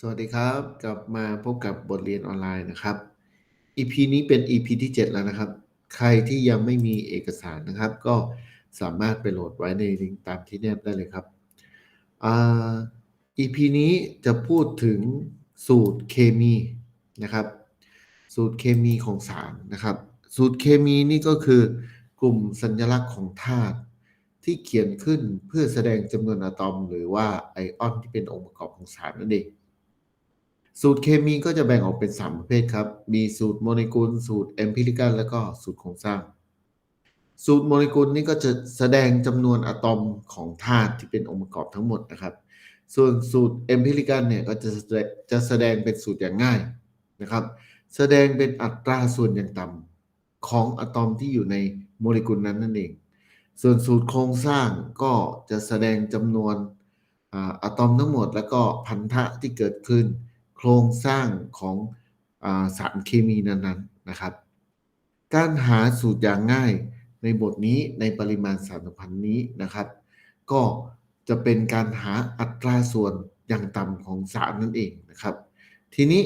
สวัสดีครับ กลับมาพบกับบทเรียนออนไลน์นะครับ EP นี้เป็น EP ที่ 7 แล้วนะครับ ใครที่ยังไม่มีเอกสารนะครับ ก็สามารถไปโหลดไว้ในลิงก์ตามที่แนบได้เลยครับอ่า EP นี้จะพูดถึงสูตรเคมีนะครับ สูตรเคมีของสารนะครับ สูตรเคมีนี่ก็คือกลุ่มสัญลักษณ์ของธาตุที่เขียนขึ้นเพื่อแสดงจำนวนอะตอม หรือว่าไอออนที่เป็นองค์ประกอบของสารนั่นเอง สูตรเคมีก็จะแบ่งออกเป็น 3 ประเภทครับ มีสูตรโมเลกุล สูตรเอมพิริกัลแล้วก็สูตรโครงสร้าง สูตรโมเลกุลนี่ก็จะแสดงจำนวนอะตอมของธาตุที่เป็นองค์ประกอบทั้งหมดนะครับ ส่วนสูตรเอมพิริกัลเนี่ยก็จะจะแสดงเป็นสูตรอย่างง่ายนะครับ แสดงเป็นอัตราส่วนอย่างต่ำของอะตอมที่อยู่ในโมเลกุลนั้นนั่นเอง ส่วนสูตรโครงสร้างก็จะแสดงจำนวนอะตอมทั้งหมด แล้วก็พันธะที่เกิดขึ้น โครงสร้างของอสารเคมีนั้นๆนะครับ การหาสูตรอย่างง่ายในบทนี้ในปริมาณสารสัมพันธ์นี้นะครับ ก็จะเป็นการหาอัตราส่วนอย่างต่ำของสารนั่นเองนะครับ ทีนี้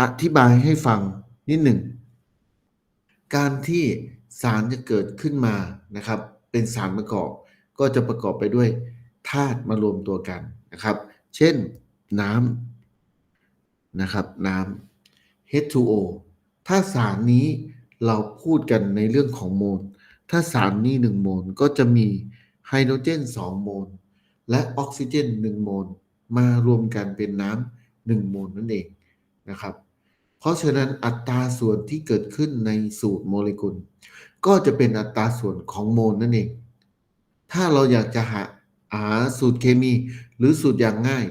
อธิบายให้ฟังนิดหนึ่ง การที่สารจะเกิดขึ้นมานะครับ เป็นสารประกอบก็จะประกอบไปด้วยธาตุมารวมตัวกันนะครับ เช่น น้ำนะครับน้ำ H2O ถ้าสารนี้เราพูดกันในเรื่องของโมล ถ้าสารนี้ 1 โมลก็จะมีไฮโดรเจน 2 โมล และออกซิเจน 1 โมล มารวมกันเป็นน้ำ1โมลนั่นเองนะครับ เพราะฉะนั้นอัตราส่วนที่เกิดขึ้นในสูตรโมเลกุล ก็จะเป็นอัตราส่วนของโมลนั่นเอง ถ้าเราอยากจะหาหาสูตรเคมีหรือสูตรอย่างง่าย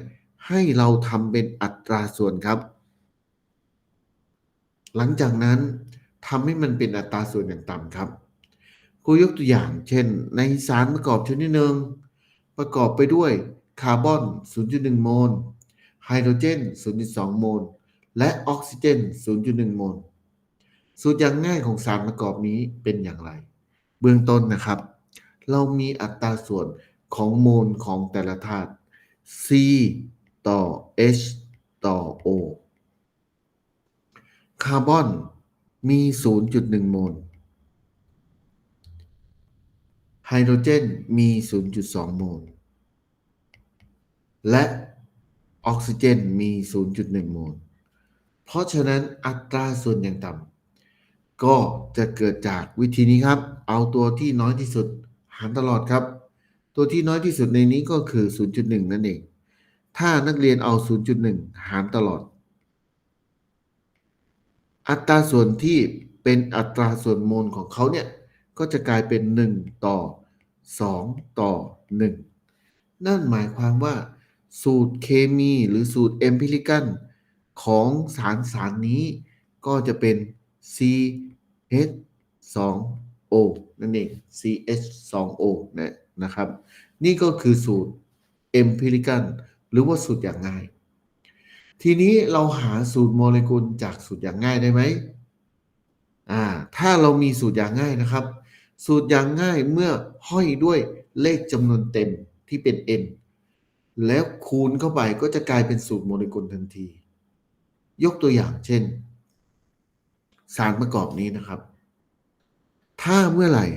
ให้เราทำเป็นอัตราส่วนครับ หลังจากนั้นทำให้มันเป็นอัตราส่วนอย่างต่ำครับครูยกตัวอย่าง เช่น ในสารประกอบชนิดหนึ่งประกอบไปด้วยคาร์บอน 0.1 โมล ไฮโดรเจน 0.2 โมล และออกซิเจน 0.1 โมล สูตรอย่างง่ายของสารประกอบนี้เป็นอย่างไร เบื้องต้นนะครับ เรามีอัตราส่วนของโมลของแต่ละธาตุ C ต่อ H ต่อ O คาร์บอนมี 0.1 โมล ไฮโดรเจนมี 0.2 โมล และออกซิเจนมี 0.1 โมล เพราะฉะนั้นอัตราส่วนอย่างต่ำก็จะเกิดจากวิธีนี้ครับ เอาตัวที่น้อยที่สุดหารตลอดครับ ตัวที่น้อยที่สุดในนี้ก็คือ 0.1 นั่นเอง ถ้านักเรียนเอา 0.1 หารตลอด อัตราส่วนที่เป็นอัตราส่วนโมลของเขาเนี่ย ก็จะกลายเป็น 1 ต่อ 2 ต่อ 1 นั่นหมายความว่า สูตรเคมีหรือสูตรเอมพิริกันของสารสารนี้ก็จะเป็น CH2O นั่นเอง CH2O นะนะครับ นี่ก็คือสูตรเอมพิริกัน หรือว่าสูตรอย่างง่าย ทีนี้เราหาสูตรโมเลกุลจากสูตรอย่างง่ายได้ไหมอ่าถ้าเรามีสูตรอย่างง่ายนะครับ สูตรอย่างง่ายเมื่อห้อยด้วยเลขจำนวนเต็มที่เป็น n แล้วคูณเข้าไปก็จะกลายเป็นสูตรโมเลกุลทันที ยกตัวอย่างเช่น สารประกอบนี้นะครับ ถ้าเมื่อไหร่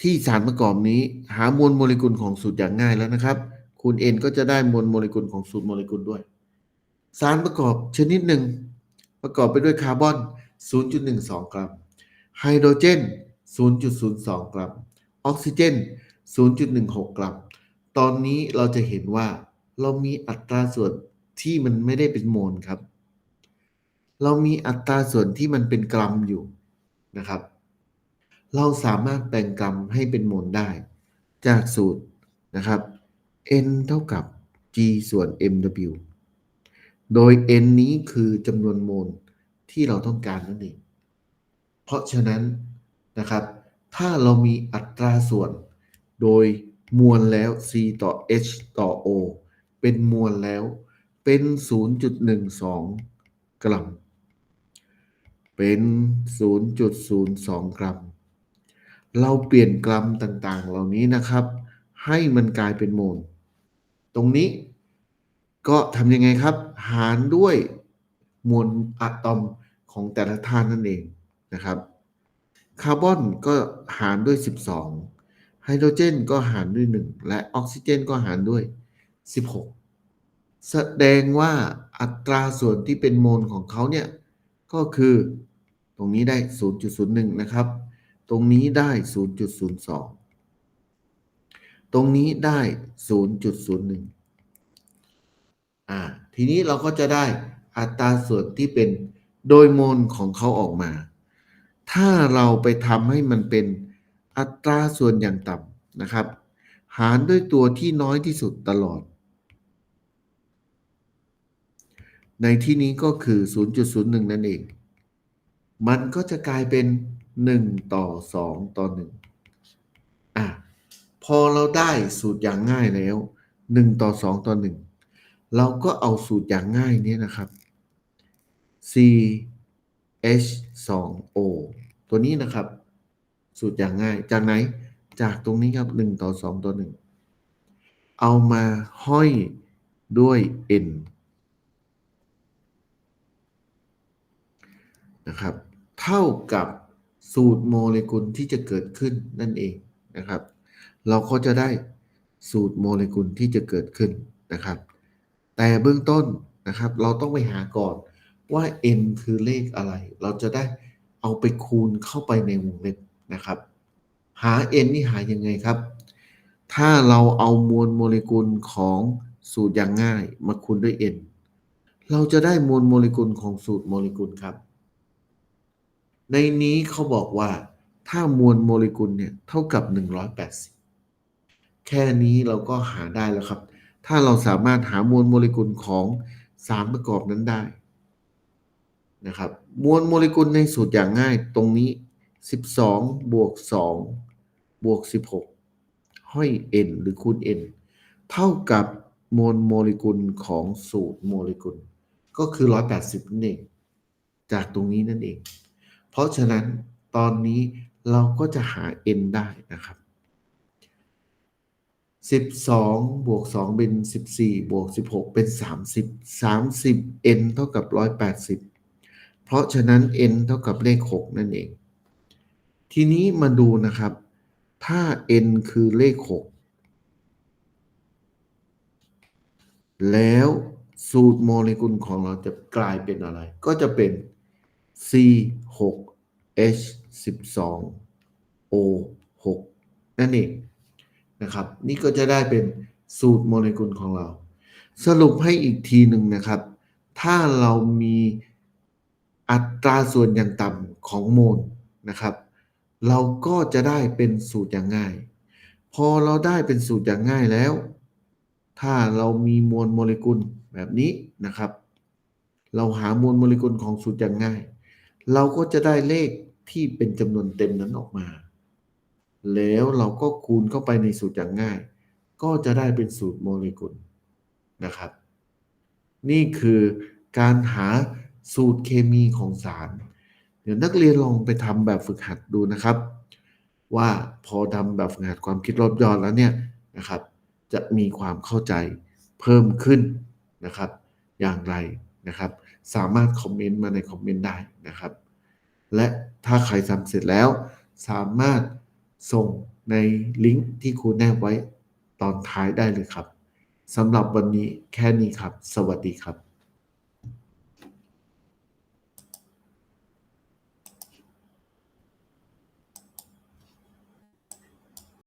ที่สารประกอบนี้หามวลโมเลกุลของสูตรอย่างง่ายแล้วนะครับ คูณ n ก็จะได้มวลโมเลกุลของสูตรโมเลกุลด้วย สารประกอบชนิดหนึ่ง ประกอบไปด้วยคาร์บอน 0.12 กรัม ไฮโดรเจน 0.02 กรัม ออกซิเจน 0.16 กรัม ตอนนี้เราจะเห็นว่าเรามีอัตราส่วนที่มันไม่ได้เป็นโมลครับ เรามีอัตราส่วนที่มันเป็นกรัมอยู่นะครับ เราสามารถแปลงกรัมให้เป็นโมลได้ จากสูตรนะครับ n เท่ากับ g ส่วน mw โดย n นี้คือจำนวนโมลที่เราต้องการนั่นเอง เพราะฉะนั้นนะครับ ถ้าเรามีอัตราส่วน โดยมวลแล้ว c ต่อ h ต่อ o เป็นมวลแล้วเป็น 0.12 กรัม เป็น 0.02 กรัม เราเปลี่ยนกรัมต่างๆ เหล่านี้นะครับ ให้มันกลายเป็นโมล ตรงนี้ก็ทำยังไงครับ หารด้วยมวลอะตอมของแต่ละธาตุนั่นเองนะครับ คาร์บอนก็หารด้วย 12 ไฮโดรเจนก็หารด้วย 1 และออกซิเจนก็หารด้วย 16 แสดงว่าอัตราส่วนที่เป็นโมลของเขาเนี่ย ก็คือตรงนี้ได้ 0.01 นะครับ ตรงนี้ได้ 0.02 ตรงนี้ได้ 0.01 อ่า ทีนี้เราก็จะได้อัตราส่วนที่เป็นโดยมลของเขาออกมา ถ้าเราไปทำให้มันเป็นอัตราส่วนอย่างต่ำนะครับ หารด้วยตัวที่น้อยที่สุดตลอด ในที่นี้ก็คือ 0.01 นั่นเอง มันก็จะกลายเป็น 1 ต่อ 2 ต่อ 1 อะ อเราได้สูตรอย่างง่ายแล้ว 1 ต่อ 2 ต่อ 1 เราก็เอาสูตรอย่างง่ายนี้นะครับ C H 2 O ตัวนี้นะครับ สูตรอย่างง่ายจากไหนจากตรงนี้ครับ 1 ต่อ 2 ต่อ 1 เอามาห้อยด้วย N นะครับ เท่ากับสูตรโมเลกุลที่จะเกิดขึ้นนั่นเองนะครับ เราก็จะได้สูตรโมเลกุลที่จะเกิดขึ้นนะครับ แต่เบื้องต้นนะครับ เราต้องไปหาก่อนว่า n คือเลขอะไร เราจะได้เอาไปคูณเข้าไปในวงเล็บนะครับ หา n นี่หายังไงครับ ถ้าเราเอามวลโมเลกุลของสูตรอย่างง่ายมาคูณด้วย n เราจะได้มวลโมเลกุลของสูตรโมเลกุลครับ ในนี้เขาบอกว่าถ้ามวลโมเลกุลเนี่ยเท่ากับ 180 แค่นี้เราก็หาได้แล้วครับ ถ้าเราสามารถหามวลโมเลกุลของสารประกอบนั้นได้นะครับมวลโมเลกุลในสูตรอย่างง่ายตรงนี้ 12 บวก 2 บวก 16 ห้อย n หรือคูณ n เท่ากับมวลโมเลกุลของสูตรโมเลกุล ก็คือ 180 นั่นเอง จากตรงนี้นั่นเอง เพราะฉะนั้นตอนนี้เราก็จะหา n ได้นะครับ 12บวก2เป็น14บวก16เป็น30 30 n เท่ากับ180เพราะฉะนั้น n เท่ากับเลข6นั่นเอง ทีนี้มาดูนะครับ ถ้า n คือเลข6แล้วสูตรโมเลกุลของเราจะกลายเป็นอะไร ก็จะเป็น C 6 H 12 O 6นั่นเอง นะครับ นี่ก็จะได้เป็นสูตรโมเลกุลของเรา สรุปให้อีกทีหนึ่งนะครับ ถ้าเรามีอัตราส่วนอย่างต่ำของโมลนะครับ เราก็จะได้เป็นสูตรอย่างง่าย พอเราได้เป็นสูตรอย่างง่ายแล้ว ถ้าเรามีมวลโมเลกุลแบบนี้นะครับ เราหามวลโมเลกุลของสูตรอย่างง่าย เราก็จะได้เลขที่เป็นจำนวนเต็มนั้นออกมา แล้วเราก็คูณเข้าไปในสูตรอย่างง่าย ก็จะได้เป็นสูตรโมเลกุลนะครับ นี่คือการหาสูตรเคมีของสาร เดี๋ยวนักเรียนลองไปทำแบบฝึกหัดดูนะครับ ว่าพอทำแบบฝึกหัดความคิดรอบยอดแล้วเนี่ยนะครับ จะมีความเข้าใจเพิ่มขึ้นนะครับ อย่างไรนะครับ สามารถคอมเมนต์มาในคอมเมนต์ได้นะครับ และถ้าใครทำเสร็จแล้วสามารถ ส่งในลิงก์ที่ครูแนบไว้ตอนท้ายได้เลยครับสำหรับวันนี้แค่นี้ครับ สวัสดีครับ